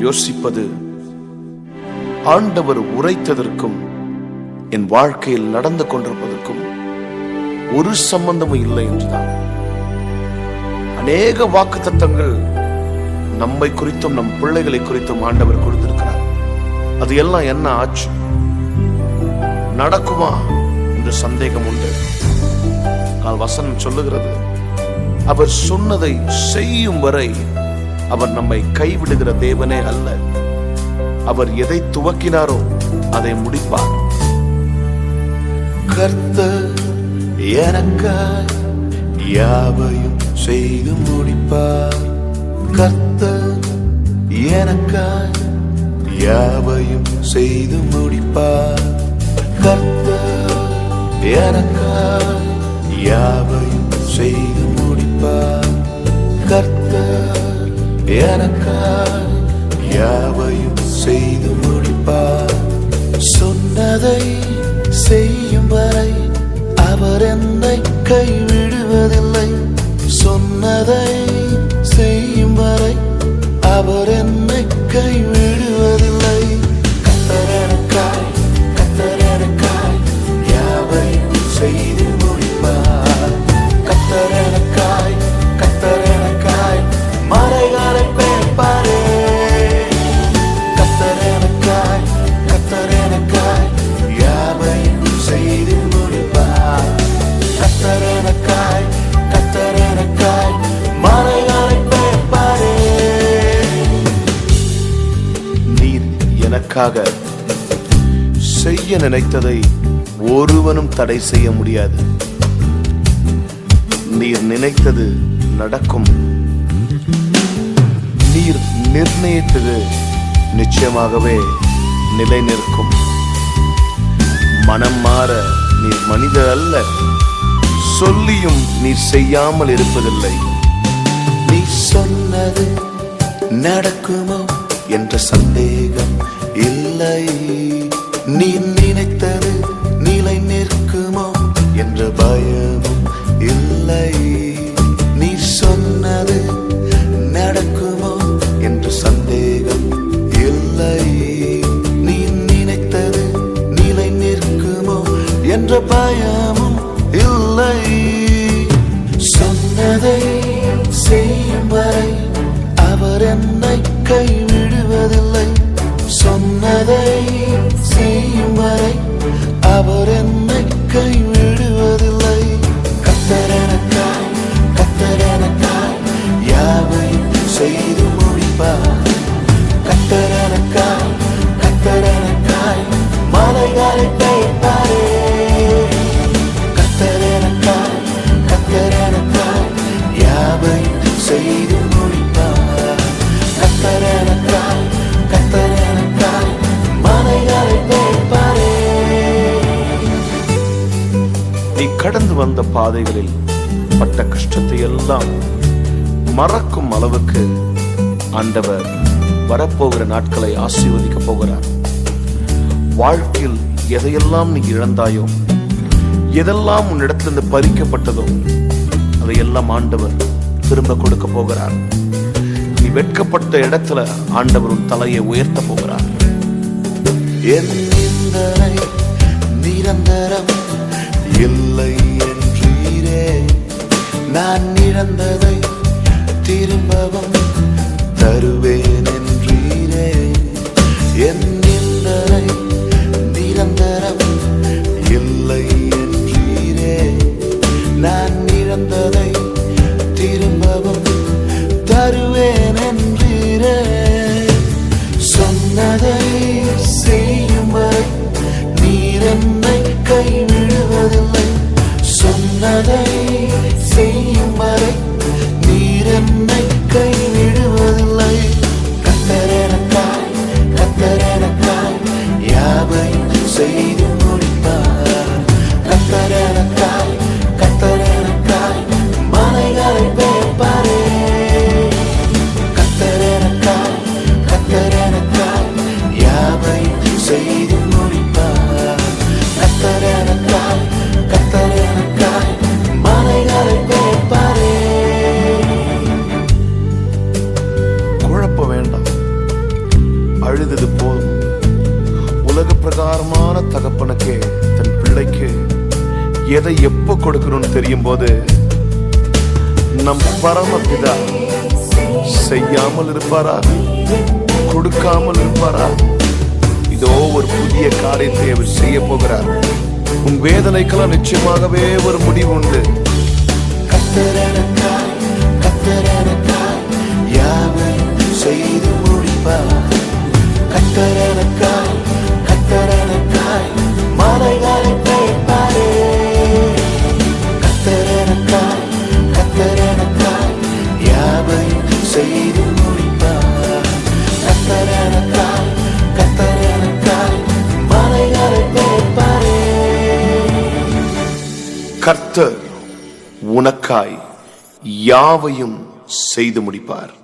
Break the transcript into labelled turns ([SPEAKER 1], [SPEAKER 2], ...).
[SPEAKER 1] யோசிப்பது ஆண்டவர் உரைத்ததற்கும் என் வாழ்க்கையில் நடந்து கொண்டிருப்பதற்கும் ஒரு சம்பந்தமும் இல்லை என்றுதான். அநேக வாக்குத்தத்தங்கள் நம்மை குறித்தும் நம் பிள்ளைகளை குறித்தும் ஆண்டவர் கொடுத்திருக்கிறார். அது எல்லாம் என்ன ஆச்சு? நடக்குமா என்று சந்தேகம் உண்டு. ஆனால் வசனம் சொல்லுகிறது அவர் சொன்னதை செய்யும் வரை அவர் நம்மை கைவிடுகிற தேவனே அல்ல. அவர் எதை துவக்கினாரோ அதை முடிப்பார். கர்த்தர் எனக்காய் யாவையும் செய்து முடிப்பார். கர்த்தர் எனக்காய் யாவையும் செய்து முடிப்பார். கர்த்தர் எனக்காய் யாவையும் செய்து முடிப்பார். கர்த்தர் எனக்காய் யாவையும் செய்து முடிப்பார். சொன்னதை செய்யும் வரை அவர் என்னை கை எனக்காக செய்ய நினைத்ததை ஒருவனும் தடை செய்ய முடியாது. நீர் நினைத்தது நடக்கும். நீர் நிர்ணயித்தது நிச்சயமாகவே நிலை நிற்கும் மனம் மாற நீர் மனிதர் அல்ல. சொல்லியும் நீர் செய்யாமல் இருப்பதில்லை. நீ சொன்னது நடக்குமோ என்ற சந்தேகம். இல்லை நீ மலைகளை பெய்ப்பாரே கத்தரனக்காய் கத்தரனக்காய் செய்து முடிப்பார் கத்தரனக்காய் கத்தரனக்காய் மலைகளை நீ கடந்து வந்த பாதைகளில் பட்ட கஷ்டத்தை எல்லாம் மறக்கும் அளவுக்கு ஆண்டவர் வரப்போகிற நாட்களை ஆசீர்வதிக்க போகிறார். வாழ்க்கையில் எதையெல்லாம் நீ இழந்தாயோ எதெல்லாம் உன்னிடத்திலிருந்து பறிக்கப்பட்டதோ அதையெல்லாம் ஆண்டவர் திரும்ப கொடுக்க போகிறார். நீ வெட்கப்பட்ட இடத்துல ஆண்டவர் உன் தலையை உயர்த்த போகிறார். நிரந்தரம் இல்லை என்றீரே. நான் இழந்ததை திரும்பவும் தரும் தீர. சொன்னதை செய்யும் வரை நீர் என்னை கைவிடுவதில்லை. சொன்னதை செய்யும் வரை நீர் என்னை கைவிடுவதில்லை. கத்தரனக்காய் கத்தரனக்காய் யாவை செய்து எதை எப்போ கொடுக்கணும்னு தெரியும் போது நம் பரமபிதா செய்யாமல் இருப்பாரா? கொடுக்காமல் இருப்பாரா? இதோ ஒரு புதிய காரியத்தை அவர் செய்ய போகிறார். உன் வேதனைக்கெல்லாம் நிச்சயமாகவே ஒரு முடிவு உண்டு. கத்தரனக்காய் கத்தரனக்காய் யாவையும் செய்து முடிப்பார்? யாவையும் செய்து மலைகளை கர்த்தர் உனக்காய் யாவையும் செய்து முடிப்பார்.